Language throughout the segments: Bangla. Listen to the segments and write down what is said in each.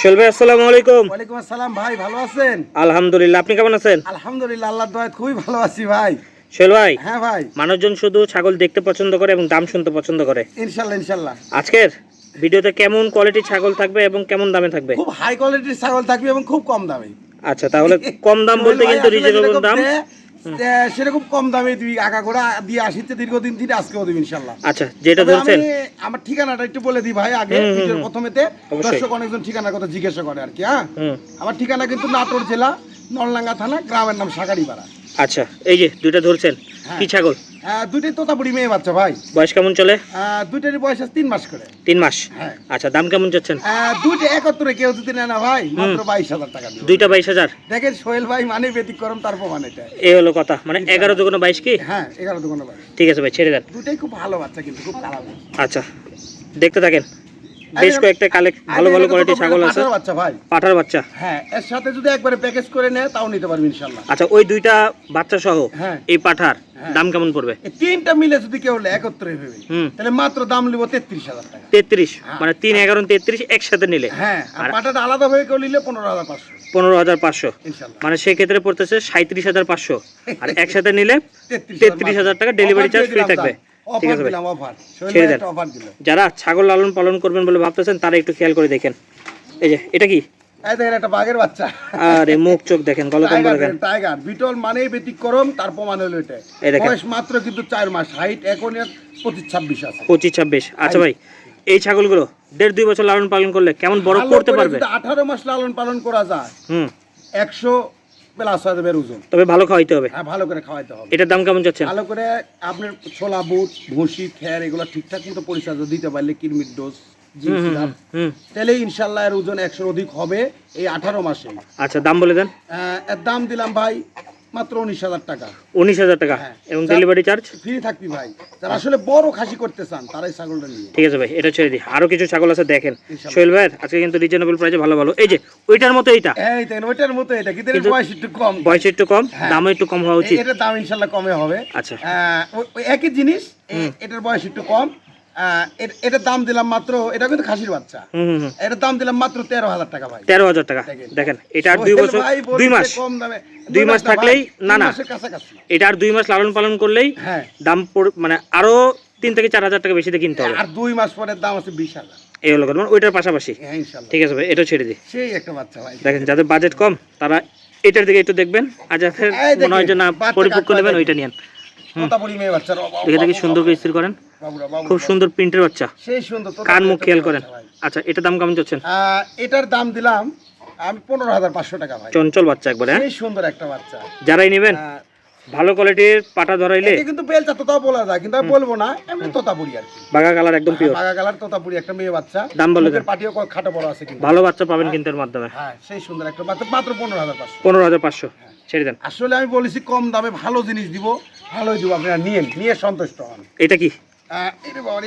সোহেল ভাই আসসালামু আলাইকুম। ওয়ালাইকুম আসসালাম ভাই ভালো আছেন? আলহামদুলিল্লাহ আপনি কেমন আছেন? আলহামদুলিল্লাহ আল্লাহর দয়ায় খুবই ভালো আছি ভাই। সোহেল ভাই হ্যাঁ ভাই। মানুষজন শুধু ছাগল দেখতে পছন্দ করে এবং দাম শুনতে পছন্দ করে। আজকের ভিডিওতে কেমন কোয়ালিটির ছাগল থাকবে এবং কেমন দামে থাকবে? খুব হাই কোয়ালিটির ছাগল থাকবে এবং খুব কম দামে। আচ্ছা তাহলে কম দাম বলতে কিন্তু রিজনেবল দাম। সেরকম কম দামে দিবি আগা ঘোড়া দিয়ে আসিতে দীর্ঘদিন থেকে আজকেও দিবি ইনশাল্লাহ। আচ্ছা যেটা ধরছেন আমার ঠিকানাটা একটু বলে দিই ভাই আগে ভিডিওর প্রথমেতে দর্শক অনেকজন ঠিকানার কথা জিজ্ঞাসা করে আর কি হ্যাঁ? আমার ঠিকানা কিন্তু নাটোর জেলা নলডাঙ্গা থানা গ্রামের নাম সাগাড়িপাড়া। আচ্ছা এই যে দুইটা ধরছেন। কি ছাগল? আহ, দুইটাই তোতাপুরি মেয়ে বাচ্চা ভাই। বয়স কেমন চলে? বয়স আছে তিন মাস করে। তিন মাস? হ্যাঁ। আচ্ছা দাম কেমন চাচ্ছেন? দুইটা একত্রে কেউ যদি নেয় না ভাই মাত্র বাইশ হাজার টাকা দুইটা বাইশ হাজার? দেখেন সোহেল ভাই মানে ব্যতিক্রম তার প্রমাণ এটা। এই হলো কথা। মানে এগারো দুগুণ বাইশ কি? হ্যাঁ এগারো দোকানে ভাই ঠিক আছে ভাই ছেড়ে দেন। দুটাই খুব ভালো বাচ্চা কিন্তু খুব খারাপ। আচ্ছা দেখতে থাকেন। বেশ কয়েকটা কালেক্ট ভালো ভালো কোয়ালিটির ছাগল আছে। বাচ্চা ভাই। পাঠার বাচ্চা। হ্যাঁ এর সাথে যদি একবারে প্যাকেজ করে নেয় তাও নিতে পারবে ইনশাল্লাহ আচ্ছা ওই দুইটা বাচ্চা সহ হ্যাঁ। এই পাঠার হ্যাঁ। দাম কেমন পড়বে? তিনটা মিলে যদি কেউ নেয় একত্রে ভেবে তাহলে মাত্র দাম নিব তেত্রিশ হাজার টাকা। তেত্রিশ? হ্যাঁ। মানে তিন এগারো তেত্রিশ একসাথে নিলে। হ্যাঁ আর পাটাটা আলাদা হয়ে কেউ নিলে পনেরো হাজার পাঁচশো। পনেরো হাজার পাঁচশো। মানে সেক্ষেত্রে পড়তেছে সাঁত্রিশ হাজার পাঁচশো। আর একসাথে নিলে তেত্রিশ তেত্রিশ হাজার টাকা ডেলিভারি চার্জ ফ্রি থাকবে। ঠিক আছে ছেড়ে দেন। যারা ছাগল লালন পালন করবেন বলে ভাবতেছেন তারা একটু খেয়াল করে দেখেন। এই যে এটা কি? এই দেখেন একটা বাঘের বাচ্চা। আরে মুখ চোখ দেখেন দেখেন দেখেন, টাইগার বিটল মানেই ব্যতিক্রম তার প্রমাণ হলো এটা। বয়স মাত্র কিন্তু চার মাস হাইট এখন পঁচিশ ছাব্বিশ আছে। পঁচিশ ছাব্বিশ। আচ্ছা ভাই এই ছাগলগুলো দেড় দুই বছর লালন পালন করলে কেমন বড় করতে পারবে? আঠারো মাস লালন পালন করা যায়। হুম। একশো প্লাস হয়ে যাবে ওজন তবে ভালো খাওয়াইতে হবে। হ্যাঁ ভালো করে খাওয়াইতে হবে। এটার দাম কেমন যাচ্ছে ভালো করে আপনার ছোলা বুট ভুসি খ্যার এগুলো ঠিকঠাক মতো পরিচর্যা দিতে পারলে কিরমির ডোজ তাহলে ইনশাল্লাহ এর ওজন একশোর অধিক হবে এই আঠারো মাসে। আচ্ছা দাম বলে দেন। দাম দিলাম ভাই মাত্র উনিশ হাজার টাকা। উনিশ হাজার টাকা? হ্যাঁ। এবং ডেলিভারি চার্জ ফ্রি থাকবি ভাই যারা আসলে বড় খাসি করতে চান তারাই ছাগলটা নিয়ে। ঠিক আছে ভাই এটা ছেড়ে দিই। আরও কিছু ছাগল আছে দেখেন। সোহেল ভাইয়ের আজকে কিন্তু রিজনেবল প্রাইসে ভালো ভালো। এই যে ওইটার মতো এইটা? এই দেন ওইটার মতো এটা কিন্তু বয়স একটু কম। বয়স একটু কম হ্যাঁ। দামও একটু কম হওয়া উচিত। এ- এটার দাম ইনশাল্লাহ কমে হবে। আচ্ছা। ওই একই জিনিস এটার বয়স একটু কম। এটার দাম দিলাম মাত্র এটা কিন্তু খাসির বাচ্চা। এটার দাম দিলাম মাত্র তেরো হাজার টাকা ভাই। তেরো হাজার টাকা। দেখেন। এটা আর দুই বছর দুই মাস। কম দামে। দুই মাস থাকলেই- না, না। এটা আর দুই মাস লালন পালন করলেই হ্যাঁ। দাম মানে আরও তিন থেকে চার হাজার টাকা বেশিতে কিনতে হবে। আর দুই মাস পরের দাম আছে বিশ হাজার। এই হলো মানে ওইটার পাশাপাশি। হ্যাঁ ঠিক আছে ভাই এটা ছেড়ে দিই। সেই একটা বাচ্চা ভাই। দেখেন যাদের বাজেট কম তারা এটার দিকে একটু দেখবেন। আর যাদের মনে হয় যে না পরিপক্ক নেবেন ওইটা বাবু, দেখে দেখি সুন্দর করে স্থির করেন। খুব সুন্দর প্রিন্টের বাচ্চা। সেই সুন্দর কান মুখ খেয়াল করেন। আচ্ছা এটা দাম কেমন চাচ্ছেন? এটার দাম দিলাম আমি পনেরো হাজার পাঁচশো টাকা ভাই। চঞ্চল বাচ্চা একবারে হ্যাঁ? সেই সুন্দর একটা বাচ্চা। যারাই নেবেন ভালো কোয়ালিটির পাটা ধরাইলে কিন্তু বেলচা তোতাও বলা যায় কিন্তু আমি বলব না এমনি তোতাপুরি আর কি। বাগা কালার একদম পিওর বাগা কালার তোতাপুরি একটা মেয়ে বাচ্চা। দাম বলে দেন। পাটিও খাটো বড় আছে কিন্তু। ভালো বাচ্চা পাবেন কিন্তু এর মাধ্যমে। হ্যাঁ সেই সুন্দর একটা বাচ্চা মাত্র পনেরো হাজার পাঁচশো। পনেরো হাজার পাঁচশো। ছেড়ে দেন। আসলে আমি বলেছি কম দামে ভালো জিনিস দিব ভালোই দিব আপনারা নিয়েন নিয়ে সন্তুষ্ট হন। এটা কি?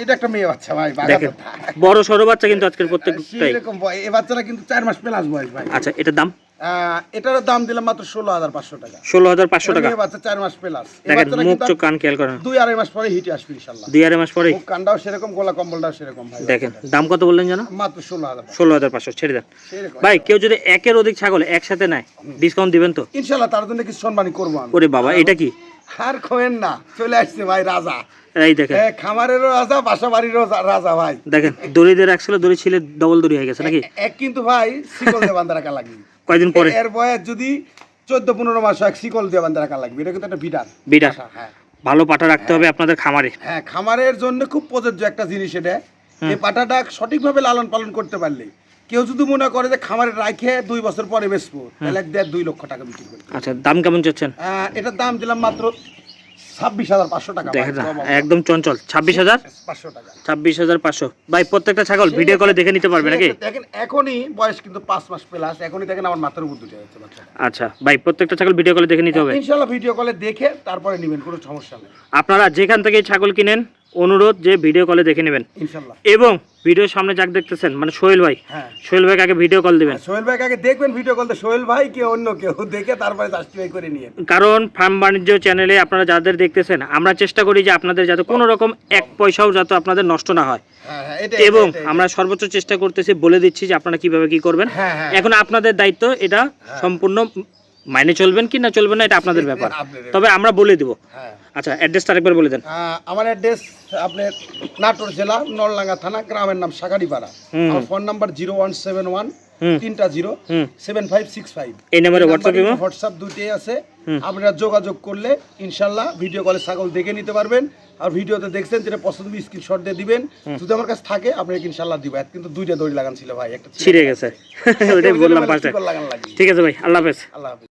এটা একটা মেয়ে বাচ্চা ভাই বাঘা দেখেন তোতা। বড় সরো বাচ্চা কিন্তু আজকের প্রত্যেকটাই সেরকম এই বাচ্চাটা কিন্তু চার মাস প্লাস বয়স ভাই। আচ্ছা এটার দাম? এটার দাম দিলাম মাত্র ষোলো হাজার পাঁচশো টাকা। ষোলো হাজার পাঁচশো টাকা। বাচ্চা চার মাস প্লাস দেখেন মুখ চোখ কান খেয়াল করেন। দুই আড়াই মাস পরে হিটে আসবে ইনশাল্লাহ। দুই আড়াই মাস পরেই। কানটাও সেরকম গোলা কম্বলটাও সেরকম ভাই। দেখেন দাম কত বললেন জানো মাত্র ষোলো হাজার ষোলো হাজার পাঁচশো ছেড়ে দেন। ভাই কেউ যদি একের অধিক ছাগল একসাথে নেয় ডিসকাউন্ট দিবেন তো? ইনশাল্লাহ তার জন্য কিছু সম্মানী করব ওরে বাবা এটা কি? আর খোয়েন না চলে আসছে ভাই রাজা। এই দেখেন। খামারেরও রাজা বাসা বাড়িরও রাজা ভাই। দেখেন দড়িদের একসাথে দড়ি ছিলে ডবল দড়ি হয়ে গেছে নাকি? এক কিন্তু ভাই শিকল দিয়ে বান্ধা রাখা লাগবে। কয়দিন পরে? এর বয়স যদি চোদ্দ পনেরো মাস এক শিকল দিয়ে বান্ধা রাখা লাগবে। এটা কিন্তু একটা বিডার বিডার হ্যাঁ। ভালো পাটা রাখতে হবে আপনাদের খামারে। হ্যাঁ খামারের জন্য খুব প্রযোজ্য একটা জিনিস এটা। এই পাটাটা সঠিকভাবে লালন পালন করতে পারলে কেউ যদি মনে করে যে খামারে রাখে দুই বছর পরে বেচবো তাহলে এক দেড় দুই লক্ষ টাকা বিক্রি করবে আচ্ছা দাম কেমন চাচ্ছেন? এটার দাম দিলাম মাত্র ছাব্বিশ হাজার পাঁচশো টাকা। একদম চঞ্চল। ছাব্বিশ হাজার? পাঁচশো টাকা। ছাব্বিশ হাজার পাঁচশো। ভাই প্রত্যেকটা ছাগল ভিডিও কলে দেখে নিতে পারবে নাকি? দেখেন এখনই বয়স কিন্তু পাঁচ মাস প্লাস এখনই দেখেন আমার মাথার উপর দুটো যাচ্ছে আচ্ছা ভাই প্রত্যেকটা ছাগল ভিডিও কলে দেখে নিতে হবে। ইনশাল্লাহ ভিডিও কলে দেখে তারপরে নেবেন কোনো সমস্যা নেই। আপনারা যেখান থেকে ছাগল কিনেন অনুরোধ যে ভিডিও কলে দেখে নেবেন। এবং ভিডিওর সামনে যাক দেখতেছেন মানে সোহেল ভাই। হ্যাঁ। সোহেল ভাইকে আগে ভিডিও কল দিবেন। সোহেল ভাই আগে দেখবেন ভিডিও কলতে সোহেল ভাই কে অন্য কেউ দেখে তারপরে করে নিয়ে কারণ ফার্ম বাণিজ্য চ্যানেলে আপনারা যাদের দেখতেছেন আমরা চেষ্টা করি যে আপনাদের যাতে কোনো রকম এক পয়সাও যাতে আপনাদের নষ্ট না হয়। হ্যাঁ হ্যাঁ এবং আমরা সর্বোচ্চ চেষ্টা করতেছি বলে দিচ্ছি যে আপনারা কীভাবে কি করবেন। হ্যাঁ হ্যাঁ এখন আপনাদের দায়িত্ব এটা সম্পূর্ণ মাইনে চলবেন কি না চলবেন না এটা আপনাদের ব্যাপার। তবে আমরা বলে দিব। হ্যাঁ। আচ্ছা অ্যাড্রেসটা আরেকবার বলে দেন। আমার অ্যাড্রেস আপনার নাটোর জেলা নলডাঙ্গা থানা গ্রামের নাম সাগারিপাড়া আমার phone number zero one seven one তিনটা zero seven five six five. এই নাম্বারে হোয়াটসঅ্যাপ হোয়াটসঅ্যাপ আছে। আপনারা যোগাযোগ করলে ইনশাল্লাহ ভিডিও কলে ছাগল দেখে নিতে পারবেন। আর ভিডিওতে দেখছেন যেটা পছন্দ স্ক্রিনশট দিয়ে দিবেন। যদি আমার কাছে থাকে আপনাকে ইনশাল্লাহ দিব। কিন্তু দুইটা দড়ি লাগান ছিল ভাই একটা ছিঁড়ে গেছে। ওইটাই বললাম পাঁচটা। ঠিক আছে ভাই আল্লাহ হাফেজ। আল্লাহ হাফিজ।